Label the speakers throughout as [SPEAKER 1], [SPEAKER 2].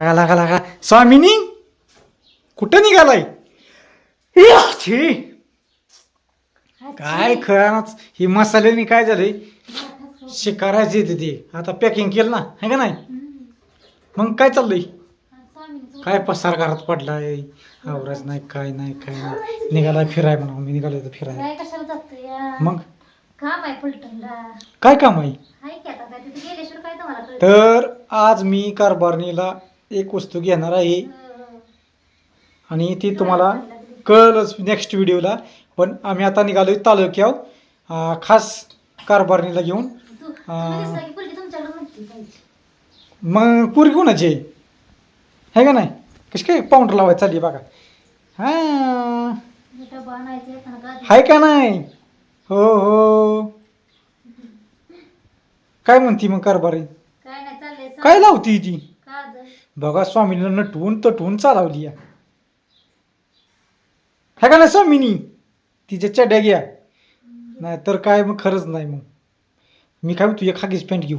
[SPEAKER 1] लागा लागा लागा. स्वामिनी कुठं निघालाय? छी. काय खरंच ही मसाल्याने काय झालंय? शिकारायची येते ती आता पॅकिंग केलं ना है का नाही? मग काय चाललंय? काय पसार घरात पडलाय? आवराच नाही काय नाही काय नाही. निघालाय फिराय म्हणा मी निघालोय तर फिराय. मग?
[SPEAKER 2] काम आहे फलटणला
[SPEAKER 1] काय काम आहे?
[SPEAKER 2] तिथे?
[SPEAKER 1] तर आज मी कारभारणीला एक वस्तू घेणार आहे. आणि ती तुम्हाला कळलंच नेक्स्ट व्हिडिओला पण आम्ही आता निघालोय तालुक्यावर खास कारभारणीला घेऊन. मग पुरी कोणाची आहे? है का नाही? कशी काय पाऊंडर लावायची चालली बघा. हां. हाय का नाही? हो हो. काय म्हणती मग कारभारी?
[SPEAKER 2] काय
[SPEAKER 1] लावती ती? बघा स्वामीला नटवून तटवून चालवली या. है का नाही स्वामिनी? तिच्या चड्या घ्या. नाही तर काय मग खरंच नाही मग. मी काय म्हणतो एक खागीच पॅन्ट घेऊ.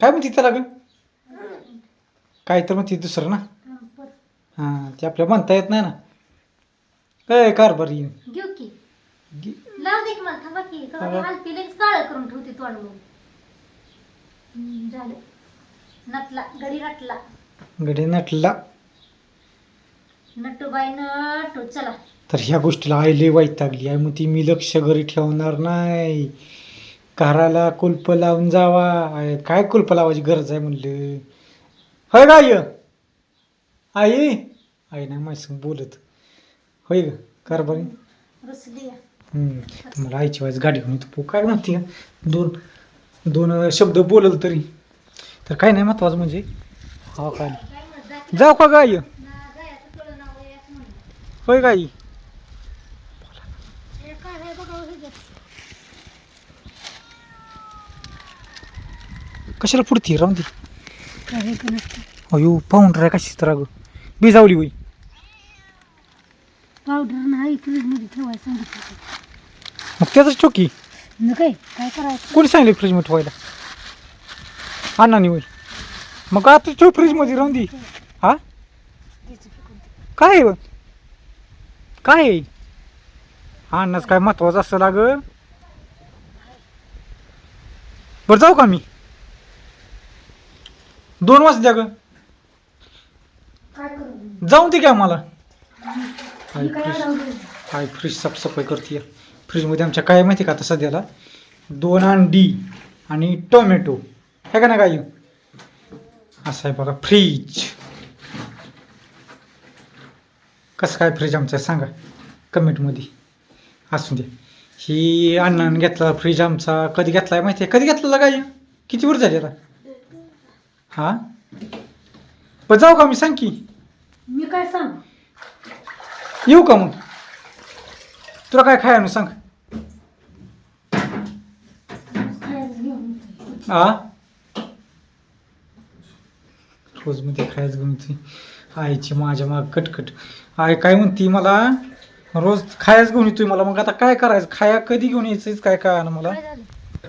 [SPEAKER 1] काय म्हणते त्याला ग? काय तर म्हणते दुसरं ना?
[SPEAKER 2] हं, बरं.
[SPEAKER 1] ते आपल्या म्हणता येत नाही ना. काय कारभारी
[SPEAKER 2] घेऊ की.
[SPEAKER 1] गी-
[SPEAKER 2] लाव दे की मला थांबा की. हलती लगेच काळं करून ठेवते तोंड मग. झालं. नटला गडी नटला.
[SPEAKER 1] गडे नटला.
[SPEAKER 2] नटू बाई नटू चला.
[SPEAKER 1] तर ह्या गोष्टीला आईले वैतागली आहे. मग ती मी लक्ष घरी ठेवणार नाही. घराला कुलप लावून जावा. आय, काय कुलप लावायची गरज आहे म्हणलं. होय का आई? आई? आई नाही माझ्या बोलत. होय ग कारभारी
[SPEAKER 2] रुसली या.
[SPEAKER 1] हम्म, तुम्हाला आईची वाईज गाडी घेऊन येतो. काय म्हणते का दोन दोन अं, शब्द बोलल तरी. तर काय नाही महत्वाचं म्हणजे? हा काय जाऊ का गाय. होय गाई. कशाला पुढती राहून दे? अयो पाहुणर आहे कशी तर अगं. बिजावली होई
[SPEAKER 2] पावडर नाही फ्रीजमध्ये ठेवायला सांगितलं
[SPEAKER 1] मग त्याच ठोकी
[SPEAKER 2] न काय करायचं?
[SPEAKER 1] कोणी सांगितलं फ्रीजमध्ये ठेवायला? अण्णानी होई मग आता ठेव फ्रीजमध्ये राहून दे. हा. काय? काय? आहे अण्णाच काय महत्वाचं असतं लाग. बरं जाऊ का मी? दोन वाजता द्या ग. जाऊन दे का मला काय फ्रीज? काय फ्रीज साफसफाई करते. फ्रीजमध्ये आमच्या काय माहिती का आता सध्याला? दोन अंडी आणि टोमॅटो. आहे का ना काय असं आहे बघा फ्रीज. कसं काय फ्रीज आमचं सांगा. कमेंटमध्ये असू दे. ही अण्णानं घेतला फ्रीज आमचा. कधी घेतला आहे माहिती आहे कधी घेतलेला काय किती वर झाली आता? हां? पण जाऊ का मी? सांग की.
[SPEAKER 2] मी काय सांग?
[SPEAKER 1] येऊ का मग? तुला काय खायला सांग. आ? रोजमध्ये खायच घेऊन ती आईची माझ्या माग कटकट. आई काय म्हणती मला रोज खायच घेऊन येतोय मला. मग आता काय करायचं? खाया कधी घेऊन यायचं काय काय ना मला?
[SPEAKER 2] काय झालं?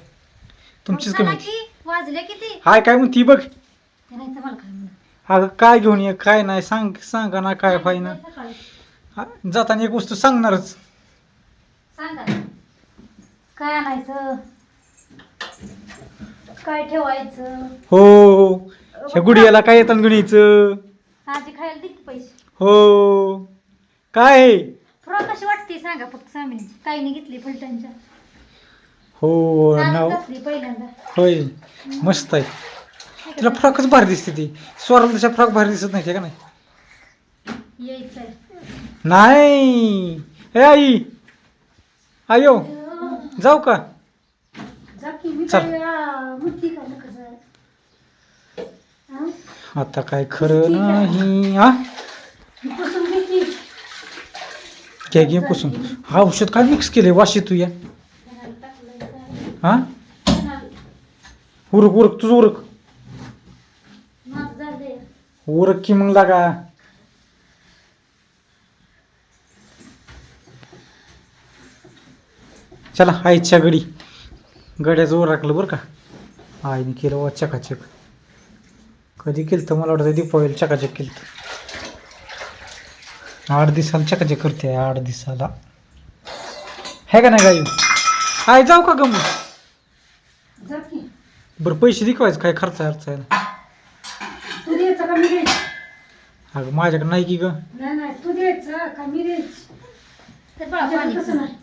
[SPEAKER 1] तुमचीच कमी
[SPEAKER 2] की, वाजले किती?
[SPEAKER 1] हाय काय म्हणती बघ.
[SPEAKER 2] ते नाही तर मला काय म्हणा?
[SPEAKER 1] अगं काय घेऊन ये काय नाही सांग सांगा ना काय
[SPEAKER 2] सकाळी.
[SPEAKER 1] ना जाताना एक वस्तू सांगणारच.
[SPEAKER 2] सांगा काय आणायचं? काय ठेवायचं?
[SPEAKER 1] हो हो. ह्या गुडियाला काय येताना घेऊन यायचं?
[SPEAKER 2] आजी खायला दे की पैसे?
[SPEAKER 1] हो. काय आहे?
[SPEAKER 2] फ्रॉक कशी वाटते सांगा फक्त सामीची घेतली फलटणच्या
[SPEAKER 1] हो
[SPEAKER 2] नाव. पहिल्यांदा.
[SPEAKER 1] होय मस्त आहे. तिला फ्रॉकच भारी दिसते ती. स्वराला तशा फ्रॉक भारी दिसत नाही का नाही? नाही. ए आई. आयो. जाऊ का?
[SPEAKER 2] जा की मी
[SPEAKER 1] चल.
[SPEAKER 2] काय आ, म्हणते का नका जा. हा?
[SPEAKER 1] आता काय खरं नाही हा. घ्या घे पुसून हा औषध काय मिक्स केले वाशी तू या? हा. उरक उरक तुझं उरक. उरक की मग लागा चला आईच्या गडी गड्याचं राखलं बरं का आईने केलं वा चकाचक कधी केलं मला वाटतं दीपावली चकाचक केलं आठ दिवसाला चकाचक करते आठ दिवसाला. हे का नाही गाई? आय जाऊ का गमू
[SPEAKER 2] जा की.
[SPEAKER 1] बरं पैसे दिखवायचं काय खर्च
[SPEAKER 2] का मी द्यायचं
[SPEAKER 1] अगं माझ्याकडे नाही की ग.
[SPEAKER 2] नाही नाही तू द्यायचं का मी द्यायचं ते बाळा कसं नाही.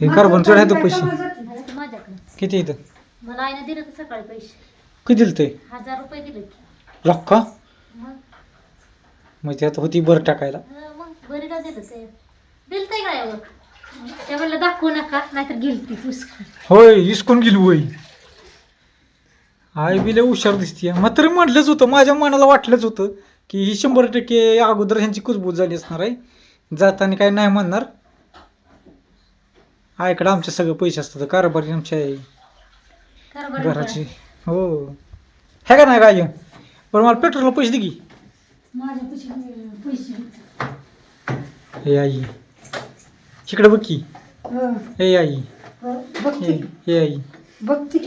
[SPEAKER 1] हे कार्बन चढ आहे तो पैसे. किती येतं
[SPEAKER 2] मला आईने दिले तर सकाळी पैसे.
[SPEAKER 1] किती दिलं ते?
[SPEAKER 2] हजार रुपये दिले की
[SPEAKER 1] लक्का
[SPEAKER 2] मग?
[SPEAKER 1] त्यात होती बरं टाकायला.
[SPEAKER 2] अं, मग बरीला दिलं ते? दिलं ते काय त्या वेळेला दाखवू नका नाहीतर गेली ती पुस्तक
[SPEAKER 1] होय इसकून गेली होय. आई बिले हुशार दिसते मग तरी म्हटलंच होतं माझ्या मनाला वाटलंच होतं की ही शंभर टक्के अगोदर ह्यांची कुजबूज झाली असणार आहे. जाताना काय नाही म्हणणार. आईकडे आमचे सगळे पैसे असतात कारभारी आमच्या आई घराची. हो. हे का नाही काय बरं मला पेट्रोलला पैसे दे की.
[SPEAKER 2] माझ्या पैसे
[SPEAKER 1] हे आई. इकडे बघ की. हे. आई. हे
[SPEAKER 2] बघते.
[SPEAKER 1] हे आई.
[SPEAKER 2] बघते.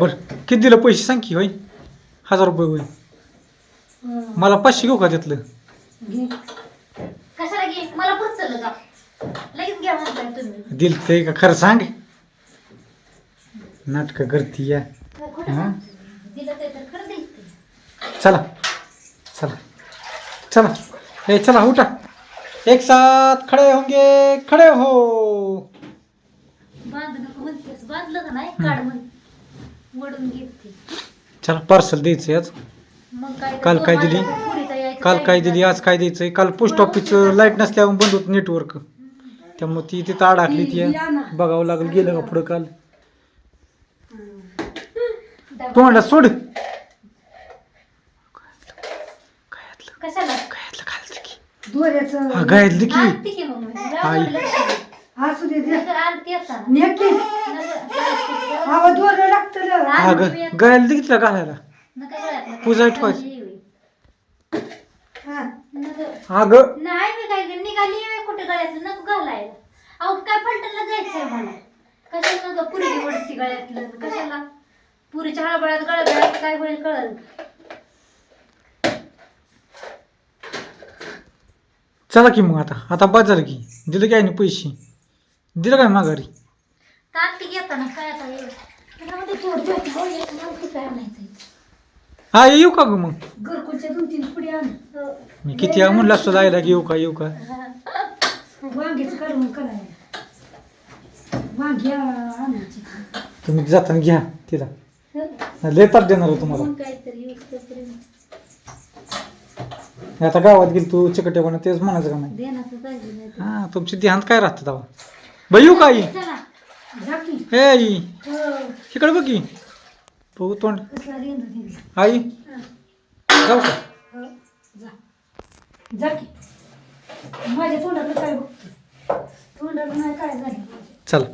[SPEAKER 1] बरं किती दिलं पैसे सांग की होय? हजार रुपये होय. मला पाचशे घेऊ का त्यातलं?
[SPEAKER 2] कशाला घे? मला पुस्तक का? लगेच घ्या म्हणताय तुम्ही.
[SPEAKER 1] दिल ते का? खरं सांग. नाटक करती या हा? चला. चला. चला. हे चला उठा. एक साथ खडे होंगे खडे हो. चला पार्सल द्यायचं आज काल काय दिली? काल काय दिली? आज काय द्यायचंय? काल पोस्ट ऑफिसचं लाइट नसल्यावर बंद होत नेटवर्क त्यामुळे ती तिथं अडकली ती. बघावं लागलं गेलं का पुढं काल?
[SPEAKER 2] झाला.
[SPEAKER 1] तोंडा सोड
[SPEAKER 2] कशाला
[SPEAKER 1] घालतं की
[SPEAKER 3] दोऱ्याचं
[SPEAKER 1] हा गायतलं की
[SPEAKER 2] आणते की मग मी.
[SPEAKER 1] आई.
[SPEAKER 2] लावून लक्ष दे.
[SPEAKER 3] असू दे दे.
[SPEAKER 2] नगर आणते आता.
[SPEAKER 3] नेकी
[SPEAKER 2] नगर-
[SPEAKER 3] अहो दोरं लागतं.
[SPEAKER 1] हा ग की तिला घालायला
[SPEAKER 2] नका गळ्यातलं.
[SPEAKER 1] पूजा ठेवायची.
[SPEAKER 3] हा.
[SPEAKER 2] नाही मी काय निघाली आहे कुठे गळ्यातलं नको घालायला अहो काय फलटणला जायचंय मला कशाला पुरी गळ्यातलं? कशाला? पुरीच्या हळबळ्यात गळ्यात काय होईल कळल
[SPEAKER 1] चला की मग आता. आता झालं की दिलं काय नाही पैसे? दिलं काय माघारी?
[SPEAKER 2] कागदी घेताना काय आता हे? एक काय
[SPEAKER 1] येऊ का ग मग?
[SPEAKER 3] घरकुलच्या दोन तीन पुढे आण.
[SPEAKER 1] मी किती म्हणलं असतो जायला की येऊ का? येऊ का
[SPEAKER 3] काढून करायला वांगी आणायची
[SPEAKER 1] तुम्ही जाताना घ्या तिला. लय ताप देणार आहे तुम्हाला.
[SPEAKER 2] काहीतरी
[SPEAKER 1] आता गावात गेली तू चिकटेपणा तेच म्हणायचं का नाही?
[SPEAKER 2] देण्याचं पाहिजे नाही तर.
[SPEAKER 1] हा तुमची ध्यान काय राहतं तेव्हा? बाई येऊ का आई?
[SPEAKER 2] चला
[SPEAKER 3] जा की.
[SPEAKER 1] हे आई
[SPEAKER 3] हो.
[SPEAKER 1] इकडे बघ की. बघू तोंड.
[SPEAKER 3] कसला रेंद दिली
[SPEAKER 1] आई जाऊ का?
[SPEAKER 3] हो. जा. जा की. माझ्या तोंडाला काय बघते तोंडाला नाही काय झालं?
[SPEAKER 1] चला.